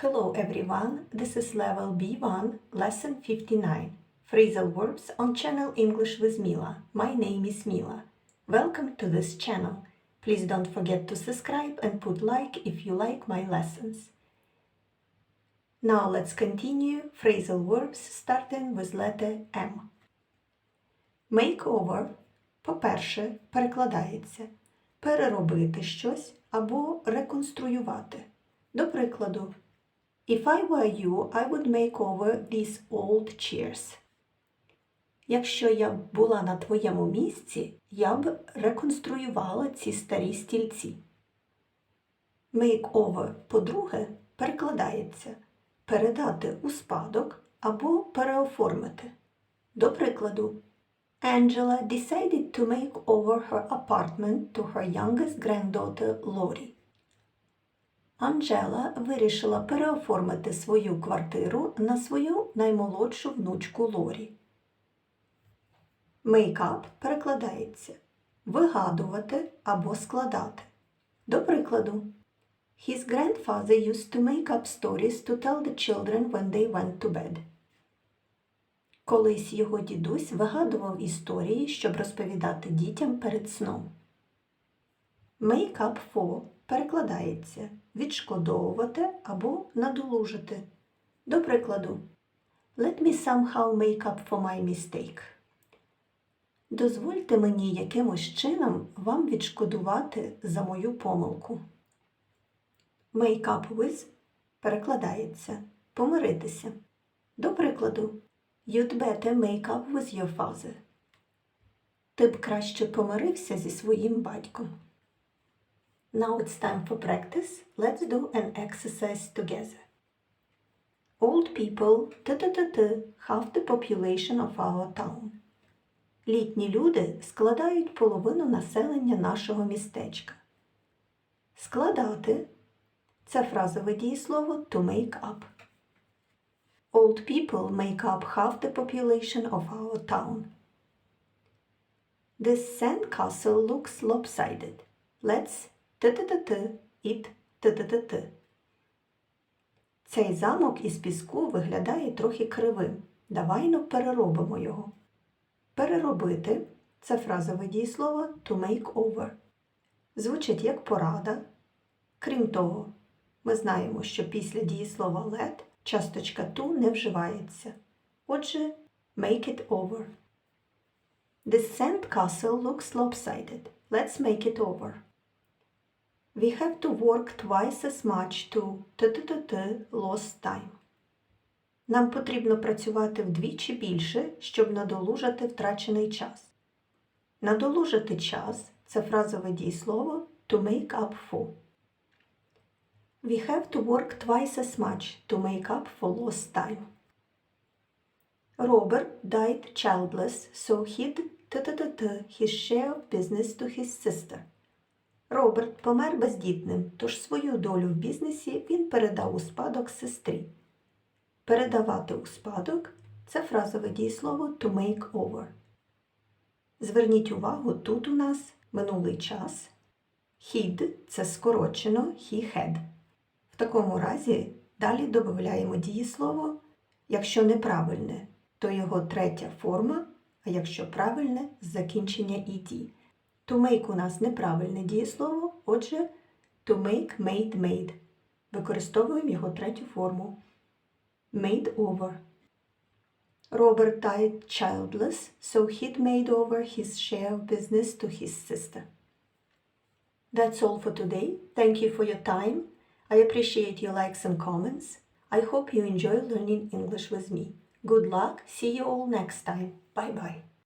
Hello everyone, this is level B1, lesson 59. Phrasal verbs on channel English with Mila. My name is Mila. Welcome to this channel. Please don't forget to subscribe and put like if you like my lessons. Now let's continue phrasal verbs starting with letter M. Makeover, по-перше, перекладається переробити щось або реконструювати. До прикладу, If I were you, I would make over these old chairs. Якщо я була на твоєму місці, я б реконструювала ці старі стільці. Make over, по-друге, перекладається передати у спадок або переоформити. До прикладу, Angela decided to make over her apartment to her youngest granddaughter Lori. Анжела вирішила переоформити свою квартиру на свою наймолодшу внучку Лорі. Мейкап перекладається вигадувати або складати. До прикладу, His grandfather used to make up stories to tell the children when they went to bed. Колись його дідусь вигадував історії, щоб розповідати дітям перед сном. Make up for перекладається відшкодовувати або надолужити. До прикладу, Let me somehow make up for my mistake. Дозвольте мені якимось чином вам відшкодувати за мою помилку. Make up with перекладається помиритися. До прикладу, You'd better make up with your father. Ти б краще помирився зі своїм батьком. Now it's time for practice. Let's do an exercise together. Old people t-t-t-t have the population of our town. Літні люди складають половину населення нашого містечка. Складати це фразове дієслово to make up. Old people make up half the population of our town. This sandcastle looks lopsided. Let's т-т-т-т it т-т-т-т. Цей замок із піску виглядає трохи кривим. Давайно переробимо його. Переробити це фразове дієслово to make over. Звучить як порада. Крім того, ми знаємо, що після дієслова let часточка to не вживається. Отже, make it over. This sandcastle looks lopsided. Let's make it over. We have to work twice as much to t-t-t-t lost time. Нам потрібно працювати вдвічі більше, щоб надолужати втрачений час. Надолужити час це фразове дієслово to make up for. We have to work twice as much to make up for lost time. Robert died childless, so he'd t-t-t-t his share of business to his sister. Роберт помер бездітним, тож свою долю в бізнесі він передав у спадок сестрі. Передавати у спадок це фразове дієслово to make over. Зверніть увагу, тут у нас минулий час. Hid – це скорочено he had. В такому разі далі додаємо дієслово. Якщо неправильне, то його третя форма, а якщо правильне закінчення «ed». To make у нас неправильне дієслово, отже, to make made made. Використовуємо його третю форму. Made over. Robert died childless, so he'd made over his share of business to his sister. That's all for today. Thank you for your time. I appreciate your likes and comments. I hope you enjoy learning English with me. Good luck. See you all next time. Bye bye.